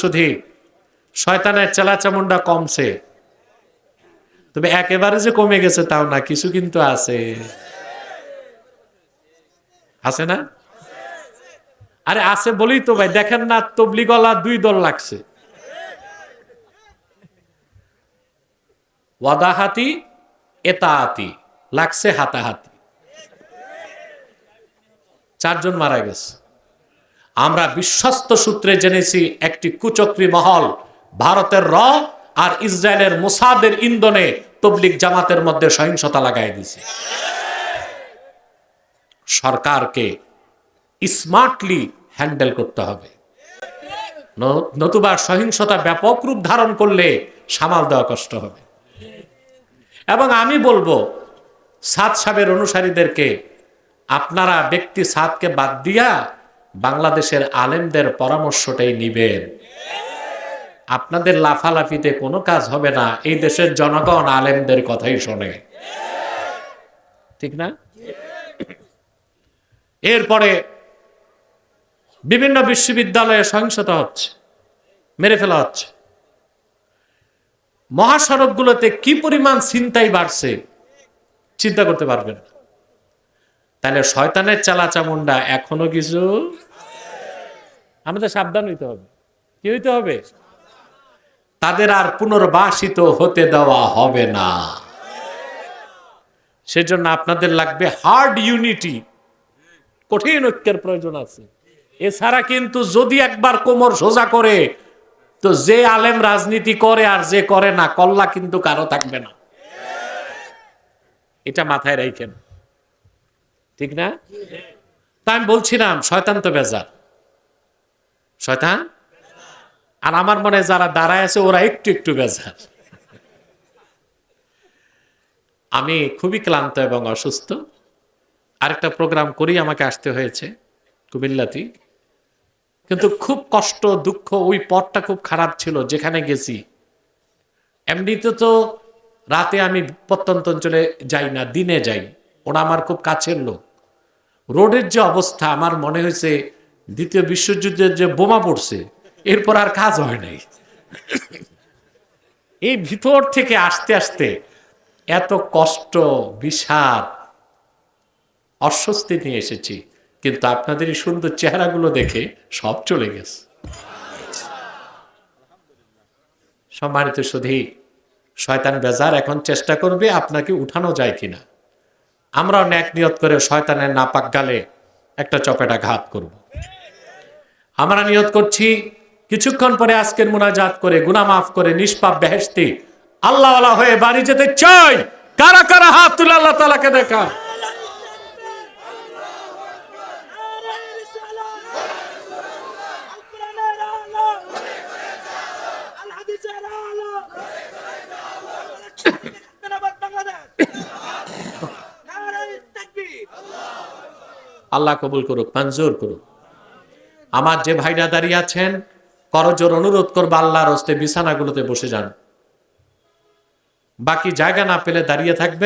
শুধু শয়তানের চেলাচামুন্ডা কমছে। তবে একেবারে যে কমে গেছে তাও না, কিছু কিন্তু আছে। আছে না? আরে আছে বলেই তো ভাই, দেখেন না তবলিগলা দুই দল লাগছে। ওয়াদাহাতি, এতাহাতি, লাগছে হাতাহাতি। চারজন মারা গেছে। আমরা বিশ্বস্ত সূত্রে জেনেছি একটি কুচক্রী মহল ভারতের র আর ইসরায়েলের মোসাদের ইন্ধনে তবলিক জামাতের মধ্যে সহিংসতা লাগাই দিছে সরকারকে স্মার্টলি হ্যান্ডেল করতে হবে। নতুবা সহিংসতা ব্যাপক রূপ ধারণ করলে সামাল দেওয়া কষ্ট হবে। এবং আমি বলব, সাদ সাহেবের অনুসারীদেরকে আপনারা ব্যক্তি সাদকে বাদ দিয়া বাংলাদেশের আলেমদের পরামর্শটাই নিবেন। আপনাদের লাফালাফিতে কোনো কাজ হবে না, এই দেশের জনগণ আলেমদের কথাই শোনে। ঠিক না? এরপরে বিভিন্ন বিশ্ববিদ্যালয়ে সহিংসতা হচ্ছে, মেরে ফেলা হচ্ছে। মহাসড়কগুলোতে কি পরিমাণ ছিনতাই বাড়ছে, চিন্তা করতে পারবেন না। তাহলে শয়তানের চালা চামুন্ডা এখনও কিছু? আমাদের সাবধান হইতে হবে। কি হইতে হবে? তাদের আর পুনর্বাসিত হতে দেওয়া হবে না। সেজন্য আপনাদের লাগবে হার্ড ইউনিটি কঠিন ঐক্যের প্রয়োজন আছে। এছাড়া কিন্তু যদি একবার কোমর সোজা করে তো যে আলেম রাজনীতি করে আর যে করে না কল্লা কিন্তু কারও থাকবে না। এটা মাথায় রাখেন ঠিক না? তা আমি বলছিলাম, শয়তান তো বেজার। শয়তান? আর আমার মনে যারা দাঁড়ায় আছে, ওরা একটু একটু বেজার। আমি খুবই ক্লান্ত এবং অসুস্থ। আরেকটা প্রোগ্রাম করেই আমাকে আসতে হয়েছে কুমিল্লাতে কিন্তু খুব কষ্ট, দুঃখ, ওই পথটা খুব খারাপ ছিল, যেখানে গেছি। এমনিতে তো রাতে আমি প্রত্যন্ত অঞ্চলে যাই না, দিনে যাই। ওরা আমার খুব কাছের লোক। রোডের যে অবস্থা, আমার মনে হয়েছে দ্বিতীয় বিশ্বযুদ্ধের যে বোমা পড়ছে, এরপর আর কাজ হয় নাই। এই ভিতর থেকে আসতে আসতে এত কষ্ট, বিষাদ, অস্বস্তি নিয়ে এসেছি, কিন্তু আপনাদের এই সুন্দর চেহারাগুলো দেখে সব চলে গেছে। সম্মানিত সুধী, শয়তান বেজার এখন চেষ্টা করবে আপনাকে উঠানো যায় কিনা। আমরাও ন্যাক নিয়ত করে শয়তানের নাপাক গালে একটা চপেটা ঘাত করব। আমরা নিয়ত করছি, কিছুক্ষণ পরে আজকের মুনাজাত করে গুনা মাফ করে, নিষ্পাপ বেহেস্তি আল্লাহ হয়ে বাড়ি যেতে চাই কারা কারা হাত তুলে আল্লাহ তালাকে দেখা আল্লাহ কবুল করুক, মঞ্জুর করুক। আমার যে ভাইরা দাঁড়িয়ে আছেন করজোর অনুরোধ করব আল্লাহর হস্তে বিছানাগুলোতে বসে যান। বাকি জায়গা না পেলে দাঁড়িয়ে থাকবে